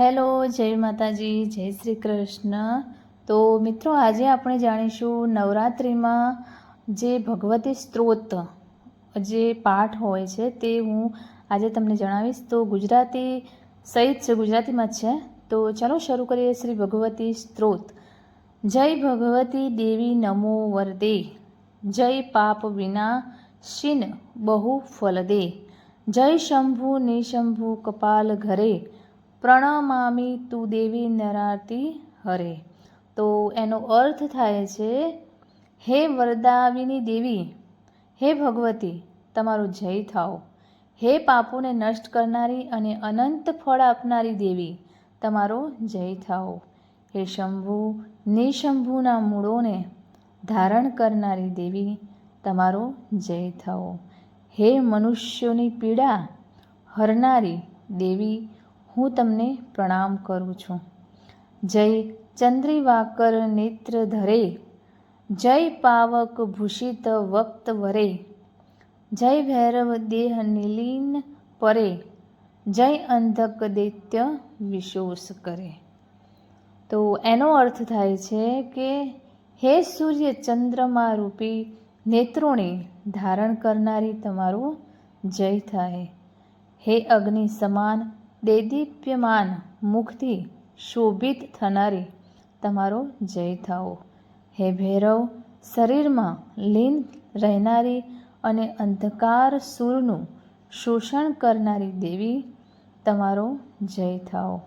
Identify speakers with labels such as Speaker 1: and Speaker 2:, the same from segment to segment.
Speaker 1: Hello, જય માતાજી, જય શ્રી કૃષ્ણ. તો મિત્રો, આજે આપણે જાણીશું નવરાત્રિમાં જે ભગવતી સ્ત્રોત જે પાઠ હોય છે તે હું આજે તમને જણાવીશ. તો ગુજરાતી સહિત છે ગુજરાતીમાં જ છે. તો ચાલો શરૂ કરીએ શ્રી ભગવતી સ્ત્રોત. જય ભગવતી દેવી નમો વરદે. જય પાપ વિના શિન બહુ ફલદે. જય શંભુ નિશંભુ કપાલ ઘરે. પ્રણમામી તું દેવી નરાતી હરે. તો એનો અર્થ થાય છે, હે વરદાવીની દેવી, હે ભગવતી, તમારો જય થાઓ. હે પાપોને નષ્ટ કરનારી અને અનંત ફળ આપનારી દેવી, તમારો જય થાઓ. હે શંભુ, નિશંભુના મૂળોને ધારણ કરનારી દેવી, તમારો જય થાઓ. હે મનુષ્યોની પીડા હરનારી દેવી હું તમને પ્રણામ કરું છું. જય ચંદ્રિવાકર નેત્ર ધરે, જય પાવક ભૂષિત વક્ત વરે, જય ભૈરવ દેહ નિલીન પરે, જય અંધક દૈત્ય વિશોષ કરે. તો એનો અર્થ થાય છે કે હે સૂર્ય ચંદ્રમા રૂપી નેત્રોને ધારણ કરનારી તમારું જય થાય. હે અગ્નિ સમાન દેદીપ્યમાન મુખથી શોભિત થનારી તમારો જય થાઓ. હે ભૈરવ, શરીરમાં લીન રહેનારી અને અંધકાર સૂરનું શોષણ કરનારી દેવી તમારો જય થાઓ.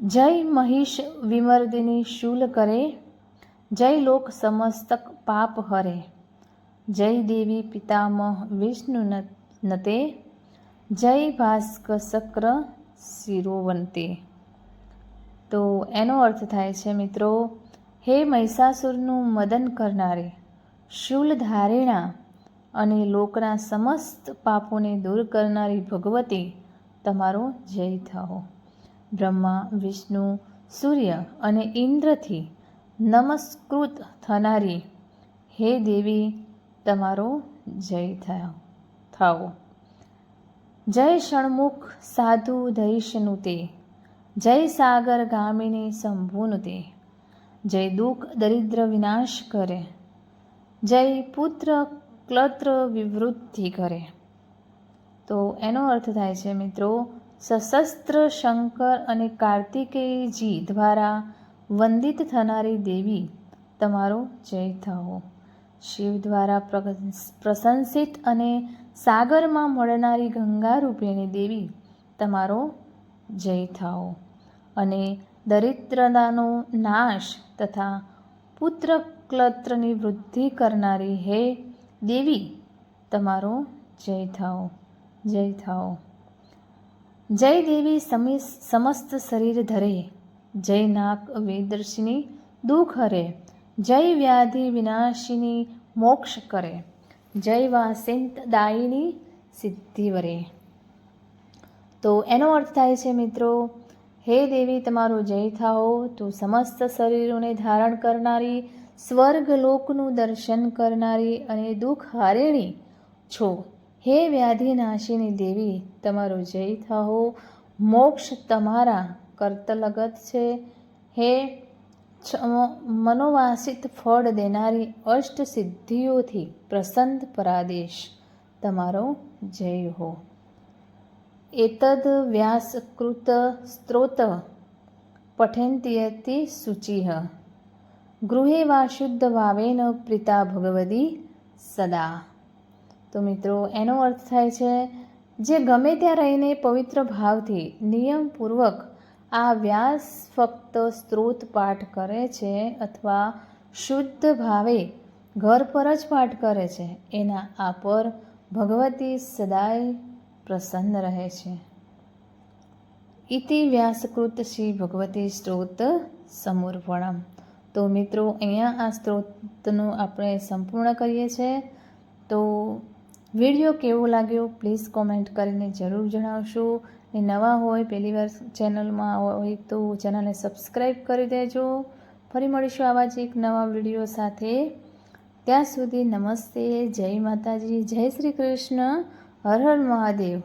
Speaker 1: જય મહિષ વિમર્દિની શૂલ કરે, જય લોક સમસ્તક પાપ હરે, જય દેવી પિતામહ વિષ્ણુ નતે જય ભાસ્ક શક્ર શિરોવંતે. તો એનો અર્થ થાય છે મિત્રો, હે મહિષાસુરનું મદન કરનારે શૂલ ધારેણા અને લોકના સમસ્ત પાપોને દૂર કરનારી ભગવતી, તમારો જય થાઓ. બ્રહ્મા, વિષ્ણુ, સૂર્ય અને ઇન્દ્રથી નમસ્કૃત થનારી, હે દેવી, તમારો જય થાઓ થાઓ. જય ષણમુખ સાધુ દૈશનું તે, જય સાગર ગામિની શંભુનું તે, જય દુઃખ દરિદ્ર વિનાશ કરે, જય પુત્ર ક્લત્ર વિવૃદ્ધિ કરે. તો એનો અર્થ થાય છે મિત્રો, સશસ્ત્ર શંકર અને કાર્તિકેયજી દ્વારા વંદિત થનારી દેવી, તમારો જય થાઓ. શિવ દ્વારા પ્રશંસિત અને સાગરમાં મળનારી ગંગા રૂપિણી દેવી, તમારો જય થાઓ. અને દરિદ્રતાનો નાશ તથા પુત્ર ક્લત્રની વૃદ્ધિ કરનારી હે દેવી, તમારો જય થાઓ જય થાઓ. જય દેવી સમિસ સમસ્ત શરીર ધરે, જય નાક વેદર્શિની દુઃખ હરે જય વ્યાધિ વિનાશિની મોક્ષ કરે. જય વાસિંતદાયિની સિદ્ધિ વરે. તો એનો અર્થ થાય છે મિત્રો, હે દેવી, તમારો જય થાઓ. તું સમસ્ત શરીરોને ધારણ કરનારી, સ્વર્ગ લોકનું દર્શન કરનારી અને દુઃખ હારેણી છો. હે વ્યાધિનાશીની દેવી, તમારો જય થાઓ. મોક્ષ તમારા કર્તલગત છે. હે મનોવાસિત ફળ દેનારી અષ્ટ સિદ્ધિઓથી પ્રસન્ન પરાદેશ. તમારો જય હો. એતદ વ્યાસકૃત સ્ત્રોત પઠન્તીયતિ શુચિહ. ગૃહે વાશુદ્ધ વાવેન ભાવેન પ્રીતા ભગવદી સદા. તો મિત્રો, એનો અર્થ થાય છે, જે ગમે ત્યાં રહીને પવિત્ર ભાવથી નિયમપૂર્વક આ વ્યાસ ફક્ત સ્ત્રોત પાઠ કરે છે અથવા શુદ્ધ ભાવે ઘર પર જ પાઠ કરે છે. એના આ પર ભગવતી સદાય પ્રસન્ન રહે છે. ઇતિ વ્યાસકૃત શ્રી ભગવતી સ્ત્રોત સમર્પણમ. તો મિત્રો, અહીંયા આ સ્ત્રોતનું આપણે સંપૂર્ણ કરીએ છીએ તો વીડિયો કેવો લાગ્યો પ્લીઝ કોમેન્ટ કરીને જરૂર જણાવશો. એ નવા હોય, પહેલી વાર ચેનલમાં હોય તો ચેનલને સબસ્ક્રાઈબ કરી દેજો. ફરી મળીશું આવા જ એક નવા વીડિયો સાથે. ત્યાં સુધી નમસ્તે, જય માતાજી, જય શ્રી કૃષ્ણ, હર હર મહાદેવ.